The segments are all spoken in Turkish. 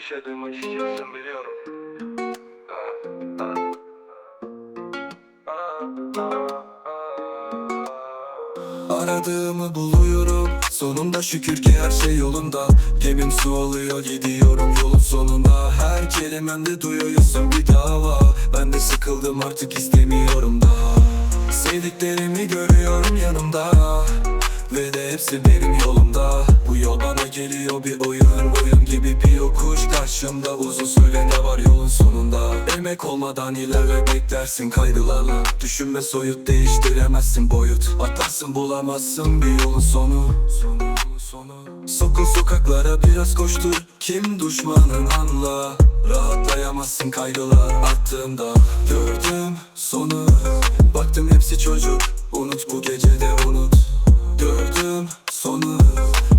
Şey duymak istiyorsun biliyorum. Aradığımı buluyorum. Sonunda şükür ki her şey yolunda. Gemim su alıyor gidiyorum yolun sonunda. Her kelimemde duyuyorsun bir dava. Ben de sıkıldım artık istemiyorum daha Sevdiklerimi görüyorum yanımda. Ve de hepsi benim yolumda. Bu yol bana geliyor bir oyun Oyun gibi bir karşımda Uzun süre ne var yolun sonunda? Emek olmadan ilerle beklersin kaygılarla. Düşünme soyut değiştiremezsin boyut. Atarsın bulamazsın bir yolun sonu. Sokul sokaklara biraz koştur. Kim düşmanın anla? Rahatlayamazsın kaygılar arttığında. Gördüm sonu. Baktım hepsi çocuk. Unut bu gecede unut. Gördüm sonu.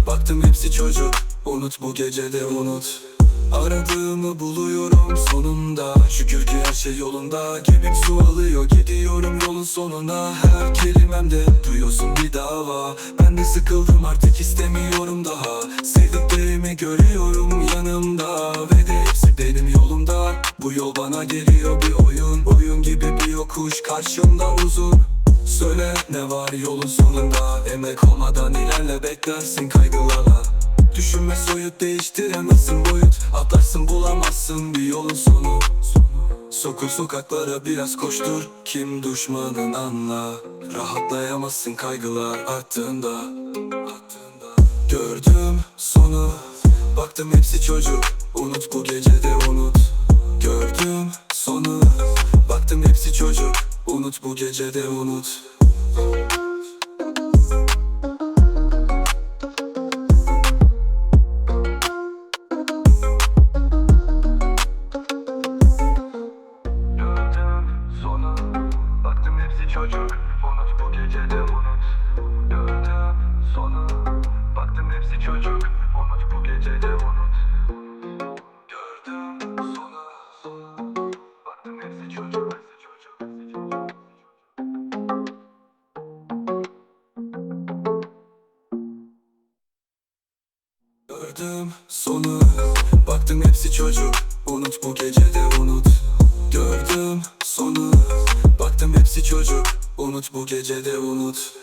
Baktım hepsi çocuk. Unut bu gecede unut Aradığımı buluyorum sonunda. Şükür ki her şey yolunda. Gemim su alıyor gidiyorum yolun sonuna. Her kelimemde duyuyorsun bir dava. Ben de sıkıldım artık istemiyorum daha. Sevdiklerimi görüyorum yanımda. Ve de hepsi benim yolumda. Bu yol bana geliyor bir oyun. Oyun gibi bir yokuş karşımda uzun. Söyle ne var yolun sonunda. Emek olmadan ilerle beklersin kaygılarla Düşünme soyut değiştiremezsin boyut. Atlarsın bulamazsın bir yolun sonu. Sokul sokaklara biraz koştur. Kim düşmanın anla. Rahatlayamazsın kaygılar arttığında. Gördüm sonu. Baktım hepsi çocuk. Unut bu gecede unut. Gördüm sonu. Baktım hepsi çocuk. Unut bu gecede unut Çocuk Unut bu gecede unut. Gördüm sonu. Baktım hepsi çocuk. Unut bu gecede unut. Gördüm sonu. Baktım hepsi çocuk. Gördüm sonu. Baktım hepsi çocuk. Unut bu gecede unut. Gördüm sonu hepsi çocuk. Unut bu gecede unut